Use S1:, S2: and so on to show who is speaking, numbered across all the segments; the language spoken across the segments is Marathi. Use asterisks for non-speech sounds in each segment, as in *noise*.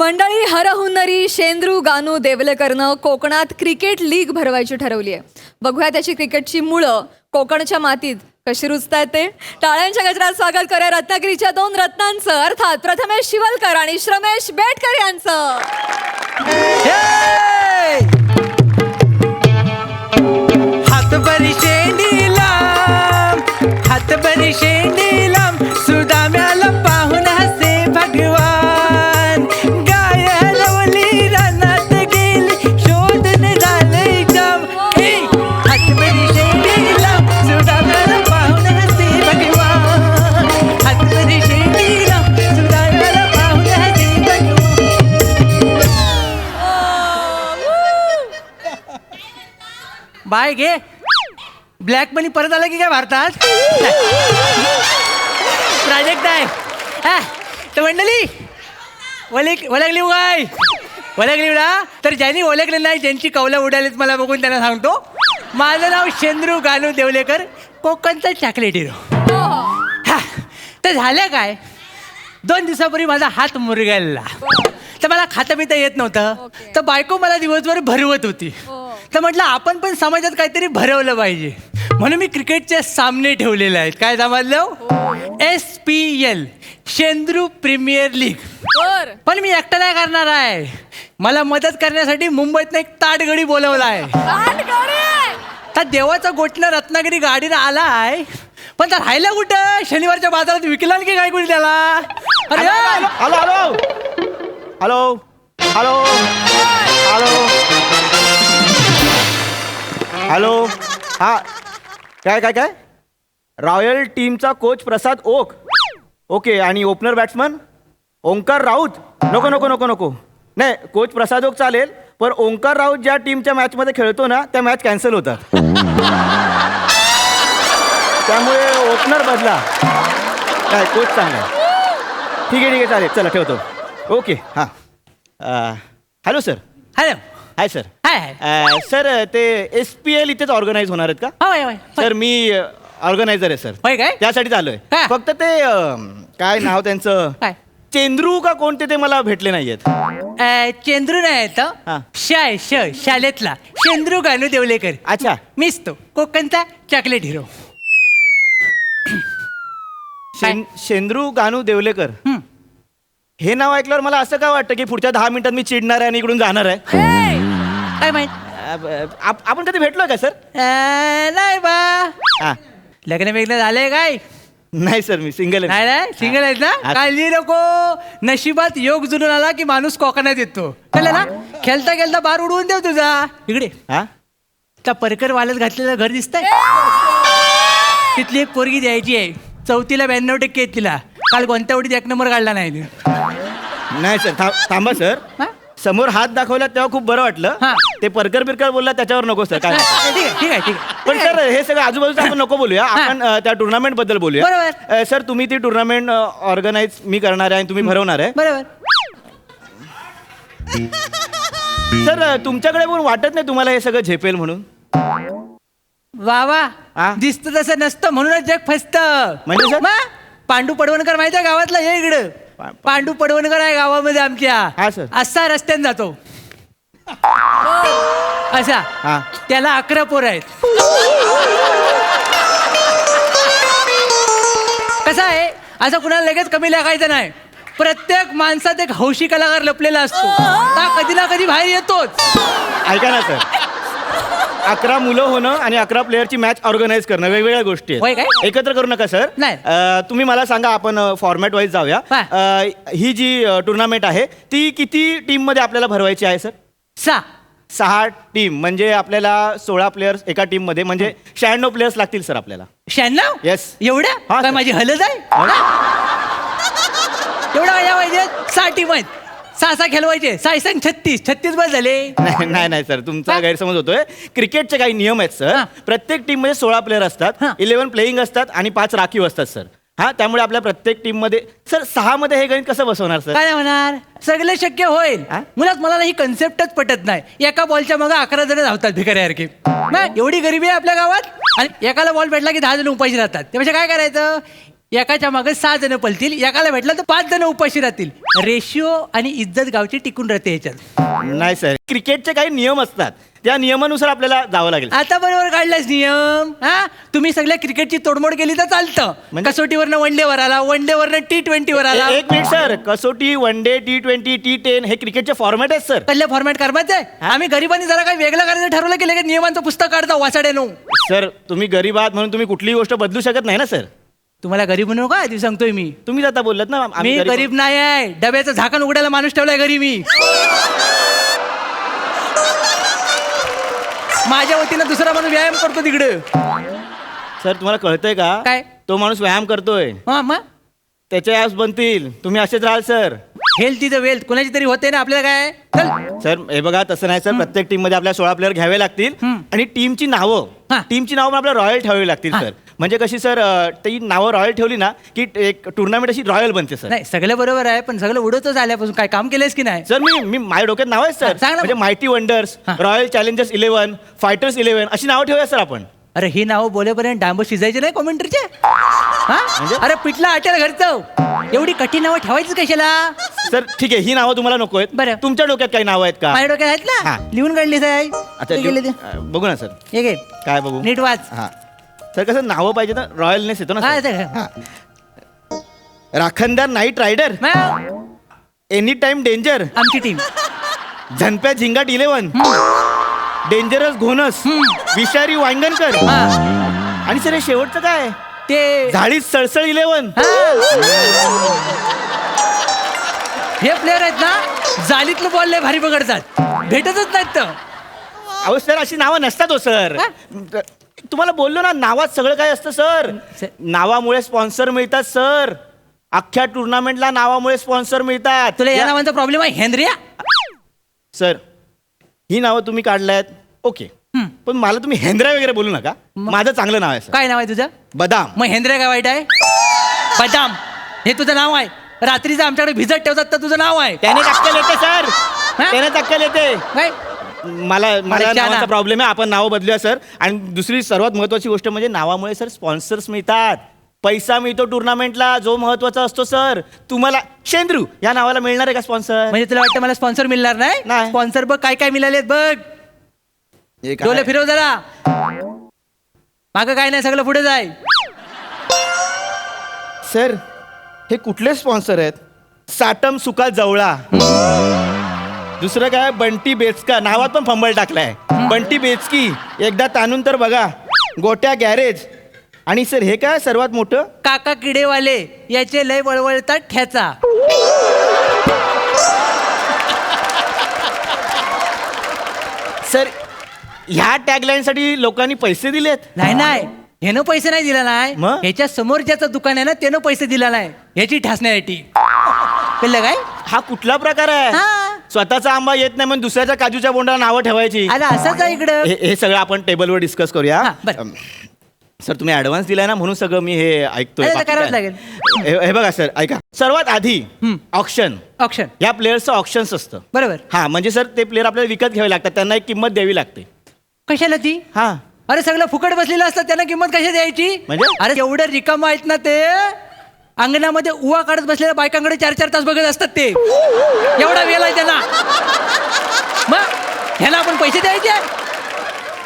S1: मंडळी हरहुन्नरी शेंद्रू गानू देवलेकरनं कोकणात क्रिकेट लीग भरवायची ठरवली आहे बघूया त्याची क्रिकेटची मुळं. कोकणच्या मातीत कशी रुजतायत ते? टाळ्यांच्या गजरात स्वागत करूया रत्नागिरीच्या दोन रत्नांचं. अर्थात प्रथमेश शिवलकर आणि श्रमेश बेटकर यांचं.
S2: हातभरी शेंडी. बाय घे. ब्लॅक मनी परत आला की काय भारतात? प्रोजेक्ट आहे. हा, तर मंडळी ओलेक ओळखली काय ओळखली ना तर ज्यांनी ओळखले नाही ज्यांची कौला उडालीत मला बघून त्यांना सांगतो. माझं नाव शेंद्रू गानू देवलेकर. कोकणचा चॉकलेट हिरो हा तर झालं काय? दोन दिवसापूर्वी माझा हात मुरगाळला. तर मला खाता पिता येत नव्हतं. तर बायको मला दिवसभर भरवत होती.
S1: हो.
S2: तर म्हटलं आपण पण समाजात काहीतरी भरवलं पाहिजे. म्हणून मी क्रिकेटचे सामने ठेवलेले आहेत. काय समजलं S P L Shendru premier league.
S1: बर.
S2: पण मी एकटा नाही करणार आहे. मला मदत करण्यासाठी मुंबईतनं एक ताटगडी बोलवला आहे. त्या देवाचा गोठणं रत्नागिरी गाडीनं आला आहे. पण त्या राहिला कुठं? शनिवारच्या बाजारात विकला की काय कुठे त्याला? अरे यार!
S3: Hello hello hello hello. Hello. हा. काय काय काय? रॉयल टीमचा कोच प्रसाद ओक. ओके आणि ओपनर बॅट्समन? ओंकार राऊत? नको नको नको नको. नाही कोच प्रसाद ओक चालेल पण ओंकार राऊत ज्या टीमच्या मॅचमध्ये खेळतो ना त्या मॅच कॅन्सल होतात. त्यामुळे ओपनर बदला. काय कोच चांगला. ठीक आहे ठीक आहे चालेल. चला ठेवतो. ओके हां. Hello sir.
S2: Hello
S3: hi sir
S2: hi
S3: sir ते एस पी एल इथेच ऑर्गनाईज होणार आहेत का?
S2: होय होय
S3: सर मी ऑर्गनायझर आहे सर.
S2: होय काय?
S3: त्यासाठी आलोय
S2: हा.
S3: फक्त ते अं, काय नाव त्यांचं?
S2: काय?
S3: चेंद्रू का कोणते ते मला भेटले नाहीयेत?
S2: अ, चेंद्रू नाही
S3: हा.
S2: येत शाय श शाळेतला चेंद्रू गानू देवलेकर.
S3: अच्छा.
S2: मीच तो. कोकणचा चॉकलेट हिरो
S3: शें- शेंद्रू गानू देवलेकर.
S2: हं.
S3: हे नाव ऐकल्यावर मला असं काय वाटतं की पुढच्या दहा मिनिटात मी चिडणार आहे आणि इकडून जाणार आहे?
S2: काय माहीत?
S3: आप- आपण कधी भेटलोय का सर?
S2: अ, नाही बा.
S3: हा.
S2: लग्न बिग्न झालंय काय?
S3: नाही सर मी सिंगल
S2: नाही नाही? सिंगल आहेत ना?
S3: हा.
S2: काळजी नको. नशिबात योग जुळून आला की माणूस कोकणात येतो. कळलं ना? खेळता खेळता बार उडवून देव तुझा. इकडे.
S3: हा?
S2: त्या परकर वालत घातलेलं घर दिसतंय. तिथली एक पोरगी द्यायची आहे. चौथीला ब्याण्णव टक्के आहेत तिला. काल कोणत्या उडीत एक नंबर काढला नाही. तिने.
S3: नाही सर था- थांबा सर.
S2: हा?
S3: समोर हात दाखवला तेव्हा खूप बरं वाटलं.
S2: हा.
S3: ते परकर बिरकर बोलला त्याच्यावर नको सर काय *laughs*
S2: ठीक आहे ठीक आहे ठीक आहे.
S3: पण सर हे सगळं आजूबाजूचं आपण नको बोलूया. आपण अ, त्या टुर्नामेंटबद्दल बोलूया.
S2: बरोबर.
S3: अ, सर तुम्ही ती टुर्नामेंट ऑर्गनाईज मी करणार आहे आणि तुम्ही भरवणार आहे.
S2: बरोबर.
S3: सर अ, तुमच्याकडे पण वाटत नाही तुम्हाला हे सगळं झेपेल म्हणून?
S2: वा
S3: हा?
S2: वा दिसतं तसं नसतं म्हणूनच जग फसत.
S3: म्हणजे सर?
S2: पांडू पडवणकर माहिती आहे गावातला? हे इकडं. पांडू पडवणकर आहे गावामध्ये आमच्या.
S3: हा, सर.
S2: असा रस्त्याने जातो. असा.
S3: हा.
S2: त्याला अकरा पोर आहेत. कसं आहे? असं कुणाला लगेच कमी लागायचं नाही. प्रत्येक माणसात एक हौशी कलाकार लपलेला असतो. हा. कधी ना कधी बाहेर येतोच.
S3: ऐका ना सर. अकरा मुलं होणं आणि अकरा प्लेअरची मॅच ऑर्गनाईज करणं वेगवेगळ्या गोष्टी
S2: होय
S3: आहेत
S2: काय?
S3: एकत्र करू नका सर
S2: नाही.
S3: अ, तुम्ही मला सांगा आपण फॉर्मॅट वाईज जाऊया.
S2: हा.
S3: अ, ही जी टुर्नामेंट आहे ती किती टीममध्ये आपल्याला भरवायची आहे सर
S2: सा.
S3: सहा टीम म्हणजे आपल्याला सोळा प्लेयर्स एका टीममध्ये म्हणजे शहाण्णव प्लेयर्स लागतील सर आपल्याला.
S2: शहाण्णव?
S3: Yes.
S2: एवढ्या?
S3: हा,
S2: काय
S3: sir.
S2: माझी हलत आहे? एवढा काय पाहिजे सहा टीम आहेत. सहा सहा खेळवायचे सहा संग छत्तीस. छत्तीस बस झाले.
S3: नाही नाही नाही सर. तुमचा
S2: हा?
S3: गैरसमज होतोय. क्रिकेटचे काही नियम आहेत सर.
S2: हा.
S3: प्रत्येक टीममध्ये सोळा प्लेअर असतात.
S2: हा.
S3: इलेव्हन प्लेईंग असतात आणि पाच राखीव असतात सर. हा त्यामुळे आपल्या प्रत्येक टीममध्ये सर सहा मध्ये हे गणित कसं बसवणार सर?
S2: काय होणार? सगळं शक्य होईल.
S3: हा?
S2: मुळात मला ना ही कन्सेप्टच पटत नाही. एका बॉलच्या मग अकरा जण धावतात भिकाऱ्यासारखे ना एवढी गरिबी आहे आपल्या गावात? आणि एकाला बॉल भेटला की दहा जण उपाशी राहतात. त्यापेक्षा काय करायचं? एकाच्या मागे सहा जण पलतील एकाला भेटलं तर पाच जण उपाशी राहतील. रेशिओ आणि इज्जत गावची टिकून राहते ह्याच्यात.
S3: नाही सर क्रिकेटचे काही नियम असतात. त्या नियमानुसार आपल्याला जावं लागेल.
S2: आता बरोबर काढलाच नियम हा? तुम्ही सगळ्या क्रिकेटची तोडमोड केली तर चालतं.
S3: म्हणजे?
S2: कसोटीवरनं वन वर आला वन वरनं टी ट्वेंटीवर आला.
S3: ए- एक मिनिट सर कसोटी one day T twenty T ten हे क्रिकेटचे फॉर्मॅट आहेत सर.
S2: कसल्या फॉर्मॅट करमायचं आहे आम्ही गरिबांनी जरा काही वेगळं करायचं ठरवलं की लगेच नियमांचं पुस्तक काढता वासाडे नो.
S3: सर तुम्ही गरीब आहात म्हणून तुम्ही कुठलीही गोष्ट बदलू शकत नाही ना सर?
S2: तुम्हाला गरीब म्हणू का आधी सांगतोय मी.
S3: तुम्ही आता बोललात ना आम्ही
S2: मी गरीब नाही आहे डब्याचं झाकण उघडायला माणूस ठेवलाय घरी मी. माझ्या वतीनं दुसरा माणूस व्यायाम करतो तिकडे.
S3: सर तुम्हाला कळतंय का?
S2: काय?
S3: तो माणूस व्यायाम करतोय.
S2: हा मग?
S3: त्याचे ऍप्स बनतील. तुम्ही असेच राहाल सर.
S2: हेल्थ इज वेल्थ कोणाची तरी होते ना आपल्याला काय? चल.
S3: सर हे बघा तसं नाही सर. प्रत्येक टीममध्ये आपल्या सोळा प्लेअर घ्यावे लागतील.
S2: हम्म.
S3: आणि टीमची नावं.
S2: हा.
S3: टीमची नावं पण आपल्याला रॉयल ठेवावी लागतील
S2: हा.
S3: सर. म्हणजे कशी सर ती नावं रॉयल ठेवली ना की एक टुर्नामेंट अशी रॉयल बनते सर.
S2: नाही सगळं बरोबर आहे पण सगळं उडतच आल्यापासून काय काम केलंयस की नाही?
S3: सर मी मी माझ्या डोक्यात नाव आहे सर.
S2: सांग ना
S3: म्हणजे. माहिती wonders. Royal challengers eleven fighters eleven अशी नावं ठेवूया सर आपण.
S2: अरे ही नावं बोलेपर्यंत डांब शिजायचे नाही कॉमेंट्रीचे हा?
S3: म्हणजे?
S2: अरे पिठला आटेल घरचं. एवढी कठीण नावं ठेवायची कशाला?
S3: सर ठीक आहे ही नावं तुम्हाला नको आहेत.
S2: बरं.
S3: तुमच्या डोक्यात काही नावं आहेत का?
S2: माझ्या डोक्यात आहेत ना. लिहून काढली साहेब.
S3: अच्छा
S2: ते गेले ते.
S3: अं, बघू ना सर.
S2: हे घे.
S3: काय बघू?
S2: नीट वाच.
S3: हा. सर कसं नावं पाहिजे ना? रॉयलनेस येतो ना
S2: हा. ते-
S3: हा. राखणदार नाईट रायडर?
S2: मग
S3: एनी टाइम डेंजर?
S2: आमची टीम.
S3: झनप्या झिंगाट इलेव्हन? डेंजरस घोनस? विषारी वांगणकर? आणि सर हे शेवटचं काय?
S2: ते
S3: झाडीत सळसळ इलेव्हन?
S2: हा. हे प्लेअर आहेत ना जालीतलं बॉल लय भारी पकडतात. भेटतच नाहीत तर.
S3: अहो सर अशी नावं नसतात हो सर? तुम्हाला बोललो ना नावात सगळं काय असतं सर?
S2: सर.
S3: नावामुळे स्पॉन्सर मिळतात सर. अख्ख्या टुर्नामेंटला नावामुळे स्पॉन्सर मिळतात.
S2: तुला या
S3: या-
S2: नावांचा प्रॉब्लेम आहे हेनरिया?
S3: सर ही नावं तुम्ही काढलायत ओके. पण मला तुम्ही हेंद्रा वगैरे बोलू नका. माझं चांगलं नाव आहे सर.
S2: काय नाव आहे तुझं?
S3: बदाम.
S2: मग हेंद्रे काय वाईट आहे? बदाम. हे तुझं नाव आहे. रात्रीचं आमच्याकडे भिजत ठेवतात तर तुझं नाव आहे.
S3: त्याने टक्कल येते सर? त्याने टक्कल येते.
S2: काय?
S3: मला मला नावाचा. प्रॉब्लेम आहे. आपण नावं बदलूया सर. आणि दुसरी सर्वात महत्वाची गोष्ट म्हणजे नावामुळे सर स्पॉन्सर्स मिळतात. पैसा मिळतो टुर्नामेंटला जो महत्त्वाचा असतो सर. तुम्हाला शेंद्रू या नावाला मिळणार आहे का स्पॉन्सर
S2: म्हणजे तुला वाटतं मला स्पॉन्सर मिळणार नाही?
S3: नाही.
S2: स्पॉन्सर बघ काय काय मिळालेत बघ. डोले फिरव जरा. मागं काय नाही सगळं पुढे जाय.
S3: सर हे कुठले स्पॉन्सर आहेत? साटम सुका जवळा. दुसरं काय? बंटी बेचका. नावात पण फंबल टाकलाय. बंटी बेचकी. एकदा ताणून तर बघा. गोट्या गॅरेज. आणि सर हे काय सर्वात मोठं?
S2: काका किडेवाले याचे लय वळवळतात ठ्याचा
S3: सर ह्या टॅगलाईन साठी लोकांनी पैसे दिलेत?
S2: नाही नाही. ह्यानं पैसे नाही दिला नाही.
S3: मग?
S2: ह्याच्या समोर ज्याचं दुकान आहे ना त्यानं पैसे दिला नाही. ह्याची ठासण्यासाठी. कळलं काय?
S3: हा कुठला प्रकार आहे?
S2: हा.
S3: स्वतःचा आंबा येत नाही म्हणून दुसऱ्याच्या काजूच्या बोंडाला नावं ठेवायची.
S2: असंच आहे इकडं?
S3: हे हे सगळं आपण टेबलवर डिस्कस करूया.
S2: हा, बरं.
S3: अम, सर तुम्ही ऍडव्हान्स दिलाय ना म्हणून सगळं मी हे ऐकतोय.
S2: अरे,
S3: बाकी
S2: करावंच
S3: काय?
S2: लागेल.
S3: हे हे बघा सर ऐका. सर्वात आधी
S2: हम्म.
S3: ऑप्शन
S2: ऑप्शन
S3: या प्लेयरचं ऑप्शन्स असतं.
S2: बरोबर.
S3: हा म्हणजे सर ते प्लेअर आपल्याला विकत घ्यावे लागतात. त्यांना एक किंमत द्यावी लागते.
S2: कशाला ती?
S3: हा.
S2: अरे सगळं फुकट बसलेलं असतं. त्यांना किंमत कशी द्यायची?
S3: म्हणजे?
S2: अरे एवढं रिकाम आहेत ना ते. अंगणामध्ये उवा काढत बसलेल्या बायकांकडे चार चार तास बघत असतात ते. एवढा वेळ आहे त्यांना. मग ह्याला आपण पैसे द्यायचे?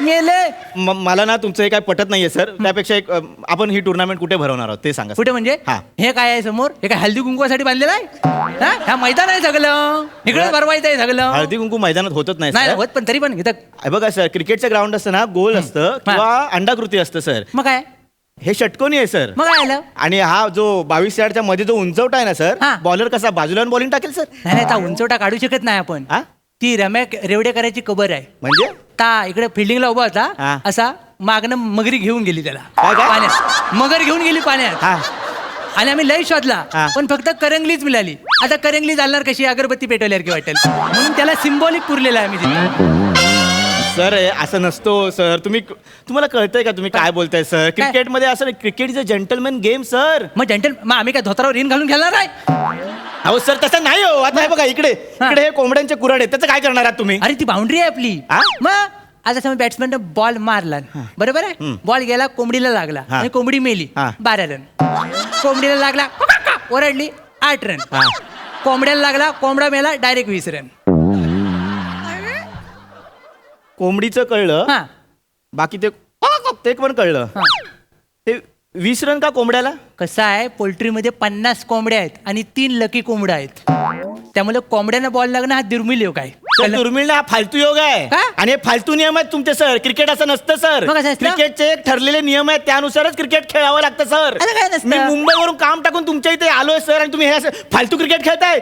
S2: मेले
S3: म- मला ना तुमचं हे काय पटत नाहीये सर. त्यापेक्षा एक आपण ही टुर्नामेंट कुठे भरवणार आहोत ते सांगा
S2: कुठे म्हणजे?
S3: हा.
S2: हे काय आहे समोर? हे काय हल्दी कुंकवासाठी बांधलेलं आहे? हा? ह्या मैदान आहे सगळं. इकडे भरवायचं आहे सगळं.
S3: हळदी कुंकू मैदानात होतच नाही
S2: नाही
S3: सर.
S2: होत पण तरी पण इथं
S3: हे बघा सर. क्रिकेटचं ग्राउंड असतं ना गोल असतं किंवा अंडाकृती असतं सर.
S2: मग काय?
S3: हे षटकोनी आहे सर.
S2: मग आलं.
S3: आणि हा जो बावीस यार्डच्या मध्ये जो उंचवटा आहे ना सर
S2: हा.
S3: बॉलर कसा बाजूला बॉलिंग टाकेल सर?
S2: नाही नाही ता उंचवटा काढू शकत नाही आपण.
S3: हा?
S2: ती रम्या रेवडेकराची कबर आहे.
S3: म्हणजे?
S2: ता इकडे फिल्डिंगला उभा
S3: हा.
S2: होता असा मागणं मगरी घेऊन गेली त्याला.
S3: काय, काय?
S2: पाण्यात. मगर घेऊन गेली पाण्यात.
S3: हा.
S2: आणि आम्ही लई शोधला.
S3: हा.
S2: पण फक्त करंगलीच मिळाली. आता करंगली चालणार कशी अगरबत्ती पेटवल्यासारखी वाटेल. म्हणून त्याला सिम्बॉलिक पुरलेला आहे आम्ही तिथे.
S3: सर असं नसतो सर. तुम्ही तुम्हाला कळतंय का तुम्ही काय बोलताय सर? क्रिकेटमध्ये असं cricket is a gentleman game sir.
S2: मग जंटल मग आम्ही काय धोत्रावर इन घालून खेळणार आहे?
S3: अहो सर तसं नाही हो. आता हे बघा इकडे. इकडे हे कोंबड्यांचे कुराड आहेत. त्याचं काय करणार आहात तुम्ही?
S2: अरे ती बाउंड्री आहे आपली.
S3: हा?
S2: मग? आता समज बॅट्समॅन बॉल मारला. बरोबर आहे? बॉल गेला कोंबडीला लागला.
S3: हा.
S2: आणि कोंबडी मेली.
S3: हा.
S2: बारा रन कोंबडीला लागला ओरडली आठ रन
S3: हा.
S2: कोंबड्याला लागला कोंबडा मेला डायरेक्ट वीस रन
S3: कोंबडीचं कळलं
S2: हा.
S3: बाकी ते ते पण कळलं.
S2: हा.
S3: ते वीस रन का कोंबड्याला?
S2: कसं आहे पोल्ट्रीमध्ये पन्नास कोंबड्या आहेत आणि तीन लकी कोंबड्या आहेत. त्यामुळे कोंबड्यांना बॉल लागणं हा दुर्मिळ योग आहे.
S3: सर? दुर्मिळ हा फालतू योग आहे.
S2: का?
S3: आणि हे फालतू नियम आहेत तुमचे सर. क्रिकेट असं नसतं सर.
S2: मग कसं असतं?
S3: क्रिकेटचे एक ठरलेले नियम आहेत त्यानुसारच क्रिकेट खेळावं लागतं सर.
S2: असं काय नसतं.
S3: मी मुंबईवरून काम टाकून तुमच्या इथे आलोय सर आणि तुम्ही हे असं फालतू क्रिकेट खेळताय?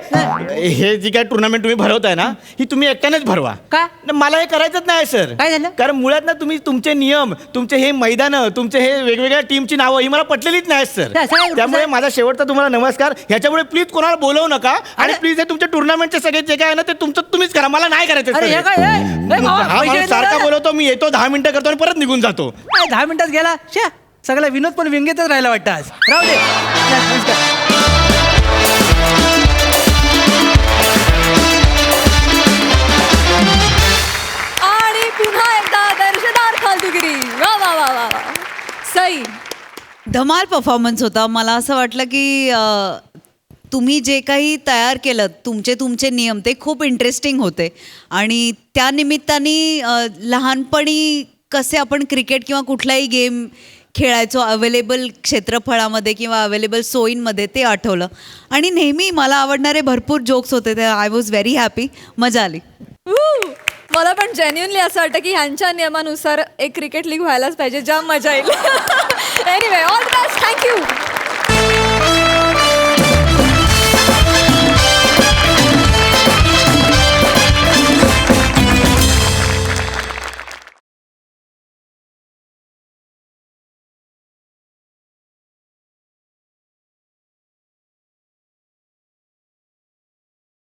S3: हे. जी काय टुर्नामेंट तुम्ही भरवताय ना ही तुम्ही एकट्यानेच भरवा.
S2: का?
S3: न, मला हे करायचंच नाही सर.
S2: काय झालं?
S3: कारण मुळात ना तुम्ही तुमचे नियम तुमचे हे मैदान तुमचे हे वेगवेगळ्या टीमची नावं ही मला पटलेलीच नाही सर.
S2: काय-
S3: त्यामुळे माझा शेवटचा तुम्हाला नमस्कार. ह्याच्यामुळे प्लीज कोणाला बोलवू नका. आणि प्लीज हे तुमच्या टुर्नामेंटचे सगळे जे काय आहे ना ते तुमचं तुम्हीच करा. मला नाही करायचं
S2: अरे. हे काय हे? भावा, पैसे
S3: माणूस
S2: देतो
S3: सारखा
S2: ना?
S3: बोलवतो मी येतो दहा मिनिटं करतो आणि परत निघून जातो
S2: काय दहा मिनिटात गेला शा सगळा विनोद पण व्यंगेतच राहिला वाटतं आज राहू दे नमस्कार.
S1: आणि पुन्हा एकदा दर्शदार फालतुगिरी वा वा वा वा वा. सई
S4: धमाल परफॉर्मन्स होता मला असं वाटलं की अ, तुम्ही जे काही तयार केलं तुमचे तुमचे नियम ते खूप इंटरेस्टिंग होते. आणि त्या निमित्ताने लहानपणी कसे आपण क्रिकेट किंवा कुठलाही गेम खेळायचो अवेलेबल क्षेत्रफळामध्ये किंवा अवेलेबल सोयींमध्ये ते आठवलं. आणि नेहमी मला आवडणारे भरपूर जोक्स होते ते आय वॉज व्हेरी हॅपी मजा आली.
S1: मला पण जेन्युनली असं वाटतं की ह्यांच्या नियमानुसार एक क्रिकेट लीग व्हायलाच पाहिजे ज्या मजा येईल. Anyway all the best thank you